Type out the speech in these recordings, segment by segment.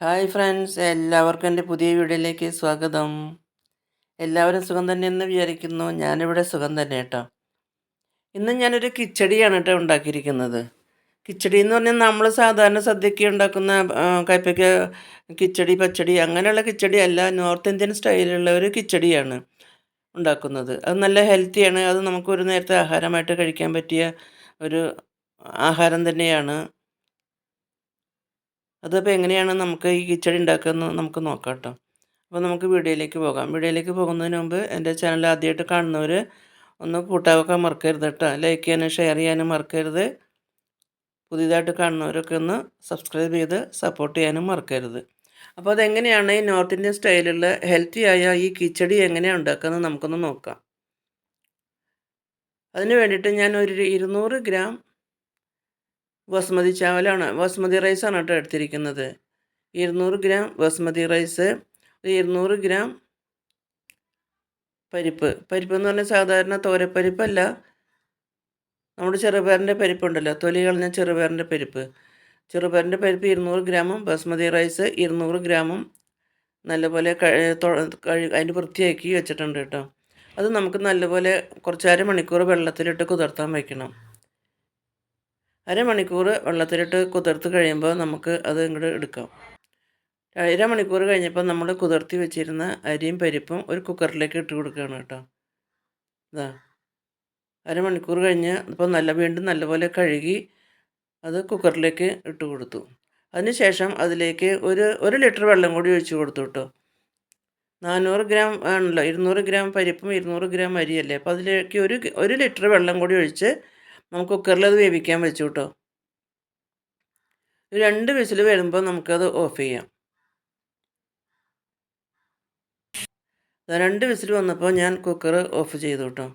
Hi friends എല്ലാവർക്കും എന്റെ പുതിയ വീഡിയോയിലേക്ക് സ്വാഗതം. എല്ലാവരും സുഖം തന്നെയെന്ന് വിചാരിക്കുന്നു. ഞാനിവിടെ സുഖം തന്നെ കേട്ടോ. ഇന്ന് ഞാനൊരു കിച്ചടിയാണ് കേട്ടോ ഉണ്ടാക്കിയിരിക്കുന്നത്. കിച്ചടി എന്ന് പറഞ്ഞാൽ നമ്മൾ സാധാരണ സദ്യക്ക് ഉണ്ടാക്കുന്ന കയ്പയ്ക്ക് കിച്ചടി പച്ചടി അങ്ങനെയുള്ള കിച്ചടി അല്ല നോർത്ത് ഇന്ത്യൻ സ്റ്റൈലുള്ള ഒരു കിച്ചടിയാണ് ഉണ്ടാക്കുന്നത്. അത് നല്ല ഹെൽത്തിയാണ് അത് നമുക്കൊരു നേരത്തെ ആഹാരമായിട്ട് കഴിക്കാൻ പറ്റിയ ഒരു ആഹാരം തന്നെയാണ്. അതപ്പോൾ എങ്ങനെയാണ് നമുക്ക് ഈ കിച്ചടി ഉണ്ടാക്കുന്നത് നമുക്ക് നോക്കാം കേട്ടോ. അപ്പോൾ നമുക്ക് വീഡിയോയിലേക്ക് പോകാം. വീഡിയോയിലേക്ക് പോകുന്നതിന് മുമ്പ് എന്റെ ചാനൽ ആദ്യമായിട്ട് കാണുന്നവർ ഒന്ന് കൂട്ടാവൊക്കെ മറക്കരുത് കേട്ടോ. ലൈക്ക് ചെയ്യാനും ഷെയർ ചെയ്യാനും മറക്കരുത്. പുതിയതായിട്ട് കാണുന്നവരൊക്കെ ഒന്ന് സബ്സ്ക്രൈബ് ചെയ്ത് സപ്പോർട്ട് ചെയ്യാനും മറക്കരുത്. അപ്പോൾ അതെങ്ങനെയാണ് ഈ നോർത്ത് ഇന്ത്യൻ സ്റ്റൈലുള്ള ഹെൽത്തി ആയ ഈ കിച്ചടി എങ്ങനെയാണ് ഉണ്ടാക്കുന്നത് നമുക്കൊന്ന് നോക്കാം. അതിന് വേണ്ടിയിട്ട് ഞാൻ ഒരു ഇരുന്നൂറ് ഗ്രാം ബസ്മതി ചാവലാണ്. ബസ്മതി റൈസാണ് കേട്ടോ എടുത്തിരിക്കുന്നത്. ഇരുന്നൂറ് ഗ്രാം ബസ്മതി റൈസ് ഇരുന്നൂറ് ഗ്രാം പരിപ്പ്. പരിപ്പ് എന്ന് പറഞ്ഞാൽ സാധാരണ തോരപ്പരിപ്പല്ല. നമ്മുടെ ചെറുപയറിന്റെ പരിപ്പുണ്ടല്ലോ. തൊലി കളഞ്ഞ ചെറുപയറിന്റെ പരിപ്പ്. ചെറുപയറിന്റെ പരിപ്പ് ഇരുന്നൂറ് ഗ്രാമും ബസ്മതി റൈസ് ഇരുന്നൂറ് ഗ്രാമും നല്ലപോലെ കഴു അതിന് വൃത്തിയാക്കി വെച്ചിട്ടുണ്ട് കേട്ടോ. അത് നമുക്ക് നല്ലപോലെ കുറച്ച് അരമണിക്കൂർ വെള്ളത്തിലിട്ട് കുതിർത്താൻ വയ്ക്കണം അരമണിക്കൂർ വെള്ളത്തിലിട്ട് കുതിർത്ത് കഴിയുമ്പോൾ നമുക്ക് അത് ഇങ്ങോട്ട് എടുക്കാം. അരമണിക്കൂർ കഴിഞ്ഞപ്പോൾ നമ്മൾ കുതിർത്തി വെച്ചിരുന്ന അരിയും പരിപ്പും ഒരു കുക്കറിലേക്ക് ഇട്ട് കൊടുക്കുകയാണ് കേട്ടോ. ഇതാ അരമണിക്കൂർ കഴിഞ്ഞ് ഇപ്പോൾ നല്ല വീണ്ടും നല്ലപോലെ കഴുകി അത് കുക്കറിലേക്ക് ഇട്ട് കൊടുത്തു. അതിനുശേഷം അതിലേക്ക് ഒരു ഒരു ലിറ്റർ വെള്ളം കൂടി ഒഴിച്ചു കൊടുത്തു കേട്ടോ. നാനൂറ് ഗ്രാം ആണല്ലോ ഇരുന്നൂറ് ഗ്രാം പരിപ്പും ഇരുന്നൂറ് ഗ്രാം അരിയല്ലേ? അപ്പോൾ അതിലേക്ക് ഒരു ഒരു ലിറ്റർ വെള്ളം കൂടി ഒഴിച്ച് നമുക്ക് കുക്കറിൽ അത് വേവിക്കാൻ വെച്ചു കേട്ടോ രണ്ട് വിസിൽ വരുമ്പോൾ നമുക്കത് ഓഫ് ചെയ്യാം. രണ്ട് വിസിൽ വന്നപ്പോൾ ഞാൻ കുക്കർ ഓഫ് ചെയ്തു കേട്ടോ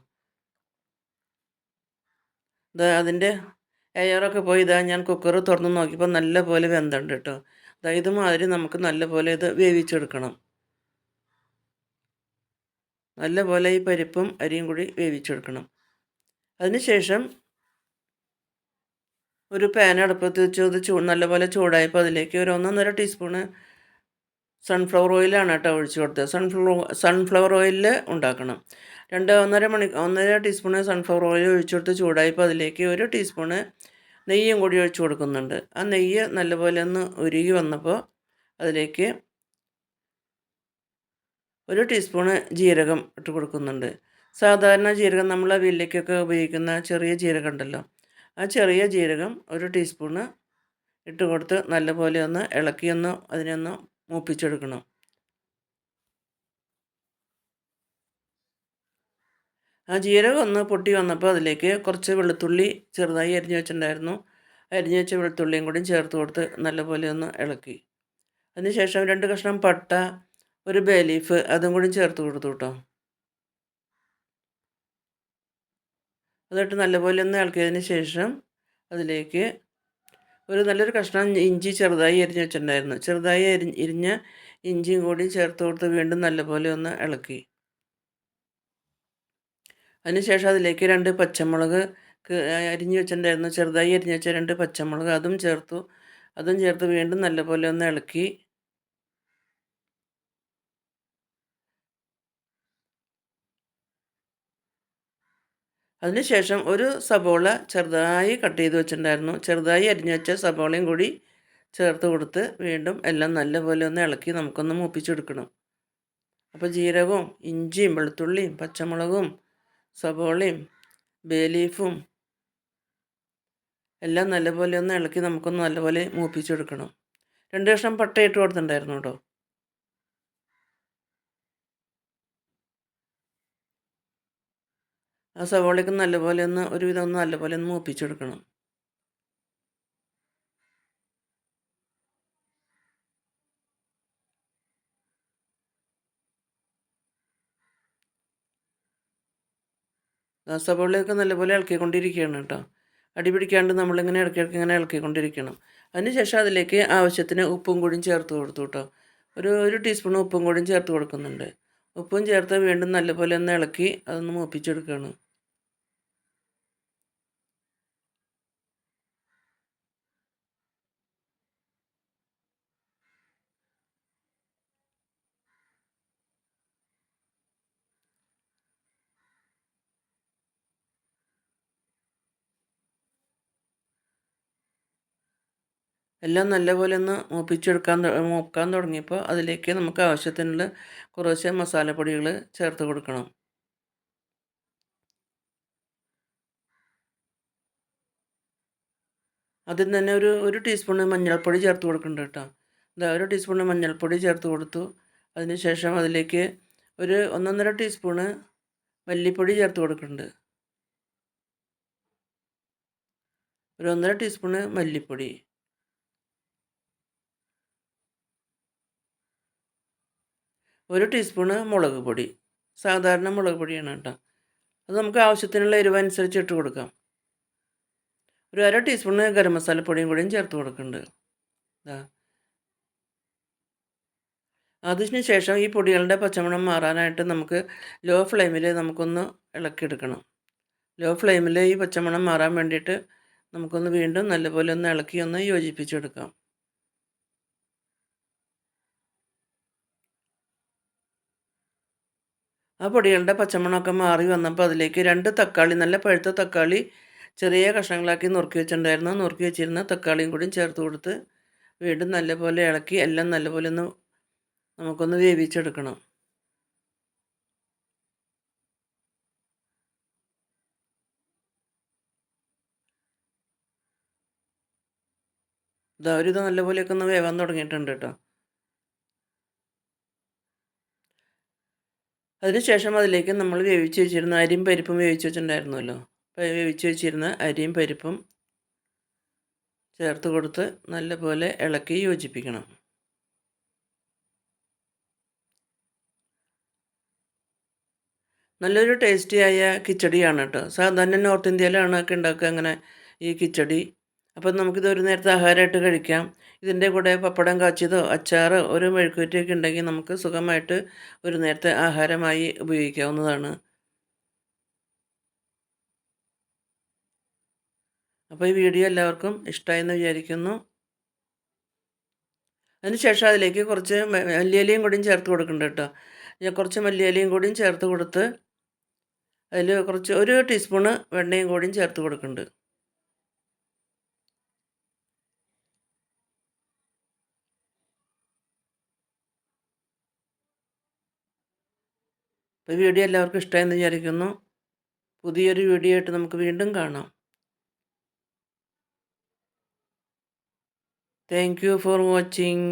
ഇതാ അതിന്റെ എയറൊക്കെ പോയി ഇതാ ഞാൻ കുക്കർ തുറന്ന് നോക്കിയപ്പോൾ നല്ല പോലെ വെന്തുണ്ട് കേട്ടോ ഇതാ ഇതുമാതിരി നമുക്ക് നല്ല പോലെ ഇത് വേവിച്ചെടുക്കണം. നല്ല പോലെ ഈ പരിപ്പും അരിയും കൂടി വേവിച്ചെടുക്കണം. അതിനുശേഷം ഒരു പാൻ അടുപ്പത്ത് വെച്ച് അത് ചൂ നല്ലപോലെ ചൂടായപ്പോൾ അതിലേക്ക് ഒരു ഒന്നൊന്നര ടീസ്പൂണ് സൺഫ്ലവർ ഓയിലാണ് കേട്ടോ ഒഴിച്ച് കൊടുത്തത്. സൺഫ്ലവർ സൺഫ്ലവർ ഓയിലിൽ ഉണ്ടാക്കണം. രണ്ട് ഒന്നര മണി ഒന്നര ടീസ്പൂണ് സൺഫ്ലവർ ഓയിൽ ഒഴിച്ചു കൊടുത്ത് ചൂടായപ്പോൾ അതിലേക്ക് ഒരു ടീസ്പൂണ് നെയ്യും കൂടി ഒഴിച്ച് കൊടുക്കുന്നുണ്ട്. ആ നെയ്യ് നല്ലപോലെ ഒന്ന് ഉരുകി വന്നപ്പോൾ അതിലേക്ക് ഒരു ടീസ്പൂണ് ജീരകം ഇട്ട് കൊടുക്കുന്നുണ്ട്. സാധാരണ ജീരകം നമ്മൾ വില്ലയ്ക്കൊക്കെ ഉപയോഗിക്കുന്ന ചെറിയ ജീരകം ഉണ്ടല്ലോ. ആ ചെറിയ ജീരകം ഒരു ടീസ്പൂണ് ഇട്ട് കൊടുത്ത് നല്ലപോലെ ഒന്ന് ഇളക്കിയൊന്ന് അതിനൊന്ന് മൂപ്പിച്ചെടുക്കണം. ആ ജീരകം ഒന്ന് പൊട്ടി വന്നപ്പോൾ അതിലേക്ക് കുറച്ച് വെളുത്തുള്ളി ചെറുതായി അരിഞ്ഞു വെച്ചിട്ടുണ്ടായിരുന്നു. അരിഞ്ഞു വെച്ച വെളുത്തുള്ളിയും കൂടി ചേർത്ത് കൊടുത്ത് നല്ലപോലെ ഒന്ന് ഇളക്കി. അതിനുശേഷം രണ്ട് കഷ്ണം പട്ട ഒരു ബേ ലീഫ് അതും കൂടി ചേർത്ത് കൊടുത്തു കേട്ടോ. അതിട്ട് നല്ലപോലെ ഒന്ന് ഇളക്കിയതിന് ശേഷം അതിലേക്ക് ഒരു നല്ലൊരു കഷ്ണം ഇഞ്ചി ചെറുതായി അരിഞ്ഞ് വെച്ചിട്ടുണ്ടായിരുന്നു. ചെറുതായി അരി ഇരിഞ്ഞ ഇഞ്ചിയും കൂടി ചേർത്ത് കൊടുത്ത് വീണ്ടും നല്ലപോലെ ഒന്ന് ഇളക്കി. അതിനുശേഷം അതിലേക്ക് രണ്ട് പച്ചമുളക് അരിഞ്ഞ് വെച്ചിട്ടുണ്ടായിരുന്നു. ചെറുതായി അരിഞ്ഞ് വെച്ച രണ്ട് പച്ചമുളക് അതും ചേർത്തു. അതും ചേർത്ത് വീണ്ടും നല്ലപോലെ ഒന്ന് ഇളക്കി. അതിനുശേഷം ഒരു സബോള ചെറുതായി കട്ട് ചെയ്ത് വെച്ചിട്ടുണ്ടായിരുന്നു. ചെറുതായി അരിഞ്ഞു വെച്ച സബോളയും കൂടി ചേർത്ത് കൊടുത്ത് വീണ്ടും എല്ലാം നല്ലപോലെ ഒന്ന് ഇളക്കി നമുക്കൊന്ന് മൂപ്പിച്ചെടുക്കണം. അപ്പോൾ ജീരകവും ഇഞ്ചിയും വെളുത്തുള്ളിയും പച്ചമുളകും സബോളയും ബേ ലീഫും എല്ലാം നല്ലപോലെ ഒന്ന് ഇളക്കി നമുക്കൊന്ന് നല്ലപോലെ മൂപ്പിച്ചെടുക്കണം. രണ്ട് കഷ്ണം പട്ട ഇട്ട് കൊടുത്തിട്ടുണ്ടായിരുന്നു കേട്ടോ. ആ സവോളയ്ക്ക് നല്ലപോലെ ഒന്ന് ഒരുവിധം ഒന്ന് നല്ലപോലെ ഒന്ന് മൂപ്പിച്ചെടുക്കണം. സവോളയൊക്കെ നല്ലപോലെ ഇളക്കിക്കൊണ്ടിരിക്കുകയാണ് കേട്ടോ. അടിപിടിക്കാണ്ട് നമ്മളിങ്ങനെ ഇടയ്ക്കിടയ്ക്ക് ഇങ്ങനെ ഇളക്കിക്കൊണ്ടിരിക്കണം. അതിനുശേഷം അതിലേക്ക് ആവശ്യത്തിന് ഉപ്പും കൂടിയും ചേർത്ത് കൊടുത്തു കേട്ടോ. ഒരു ഒരു ടീസ്പൂൺ ഉപ്പും കൂടിയും ചേർത്ത് കൊടുക്കുന്നുണ്ട്. ഉപ്പും ചേർത്ത് വീണ്ടും നല്ലപോലെ ഒന്ന് ഇളക്കി അതൊന്ന് മൂപ്പിച്ചെടുക്കുകയാണ്. എല്ലാം നല്ലപോലെ ഒന്ന് മൂപ്പിച്ചെടുക്കാൻ മൂക്കാൻ തുടങ്ങിയപ്പോൾ അതിലേക്ക് നമുക്ക് ആവശ്യത്തിനുള്ള കുറച്ച് മസാലപ്പൊടികൾ ചേർത്ത് കൊടുക്കണം. അതിൽ തന്നെ ഒരു ഒരു ടീസ്പൂണ് മഞ്ഞൾപ്പൊടി ചേർത്ത് കൊടുക്കുന്നുണ്ട് കേട്ടോ. ഇതാ ഒരു ടീസ്പൂണ് മഞ്ഞൾപ്പൊടി ചേർത്ത് കൊടുത്തു. അതിന് ശേഷം അതിലേക്ക് ഒരു ഒന്നൊന്നര ടീസ്പൂണ് മല്ലിപ്പൊടി ചേർത്ത് കൊടുക്കുന്നുണ്ട് ഒരു ഒന്നര ടീസ്പൂണ് മല്ലിപ്പൊടി. ഒരു ടീസ്പൂണ് മുളക് പൊടി. സാധാരണ മുളക് പൊടിയാണ് കേട്ടോ. അത് നമുക്ക് ആവശ്യത്തിനുള്ള എരിവ് അനുസരിച്ച് ഇട്ട് കൊടുക്കാം. ഒരു അര ടീസ്പൂണ് ഗരം മസാലപ്പൊടിയും കൂടിയും ചേർത്ത് കൊടുക്കുന്നുണ്ട് അതിന് ശേഷം ഈ പൊടികളുടെ പച്ചമണം മാറാനായിട്ട് നമുക്ക് ലോ ഫ്ലെയിമിൽ നമുക്കൊന്ന് ഇളക്കിയെടുക്കണം. ലോ ഫ്ലെയിമിൽ ഈ പച്ചമണം മാറാൻ വേണ്ടിയിട്ട് നമുക്കൊന്ന് വീണ്ടും നല്ലപോലെ ഒന്ന് ഇളക്കി ഒന്ന് യോജിപ്പിച്ചെടുക്കാം. ആ പൊടികളുടെ പച്ചമണമൊക്കെ മാറി വന്നപ്പോൾ അതിലേക്ക് രണ്ട് തക്കാളി നല്ല പഴുത്ത തക്കാളി ചെറിയ കഷ്ണങ്ങളാക്കി നുറുക്കി വെച്ചിട്ടുണ്ടായിരുന്നു. നുറുക്കി വെച്ചിരുന്ന തക്കാളിയും കൂടി ചേർത്ത് കൊടുത്ത് വീണ്ടും നല്ലപോലെ ഇളക്കി എല്ലാം നല്ലപോലെ ഒന്ന് നമുക്കൊന്ന് വേവിച്ചെടുക്കണം. ഇതാ ഒരു ഇത് നല്ലപോലെയൊക്കെ ഒന്ന് വേവാൻ തുടങ്ങിയിട്ടുണ്ട് കേട്ടോ. അതിനുശേഷം അതിലേക്ക് നമ്മൾ വേവിച്ച് വെച്ചിരുന്ന അരിയും പരിപ്പും വേവിച്ച് വെച്ചിട്ടുണ്ടായിരുന്നല്ലോ. അപ്പോൾ വേവിച്ച് വെച്ചിരുന്ന അരിയും പരിപ്പും ചേർത്ത് കൊടുത്ത് നല്ലപോലെ ഇളക്കി യോജിപ്പിക്കണം. നല്ലൊരു ടേസ്റ്റിയായ കിച്ചടിയാണ് കേട്ടോ. സാധാരണ നോർത്ത് ഇന്ത്യയിലാണ് ഒക്കെ ഉണ്ടാക്കുക അങ്ങനെ ഈ കിച്ചടി. അപ്പം നമുക്കിത് ഒരു നേരത്തെ ആഹാരമായിട്ട് കഴിക്കാം. ഇതിന്റെ കൂടെ പപ്പടം കാച്ചിയതോ അച്ചാറോ ഒരു മെഴുക്കുറ്റിയൊക്കെ ഉണ്ടെങ്കിൽ നമുക്ക് സുഖമായിട്ട് ഒരു നേരത്തെ ആഹാരമായി ഉപയോഗിക്കാവുന്നതാണ്. അപ്പോൾ ഈ വീഡിയോ എല്ലാവർക്കും ഇഷ്ടമായെന്ന് വിചാരിക്കുന്നു. അതിനുശേഷം അതിലേക്ക് കുറച്ച് മല്ലിയിലയും കൂടിയും ചേർത്ത് കൊടുക്കുന്നുണ്ട് കേട്ടോ. ഞാൻ കുറച്ച് മല്ലിയിലയും കൂടിയും ചേർത്ത് കൊടുത്ത് അതിൽ കുറച്ച് ഒരു ടീസ്പൂണ് വെണ്ണയും കൂടിയും ചേർത്ത് കൊടുക്കുന്നുണ്ട് ഈ വീഡിയോ എല്ലാവർക്കും ഇഷ്ടമായെന്ന് വിചാരിക്കുന്നു. പുതിയൊരു വീഡിയോ ആയിട്ട് നമുക്ക് വീണ്ടും കാണാം. Thank you for watching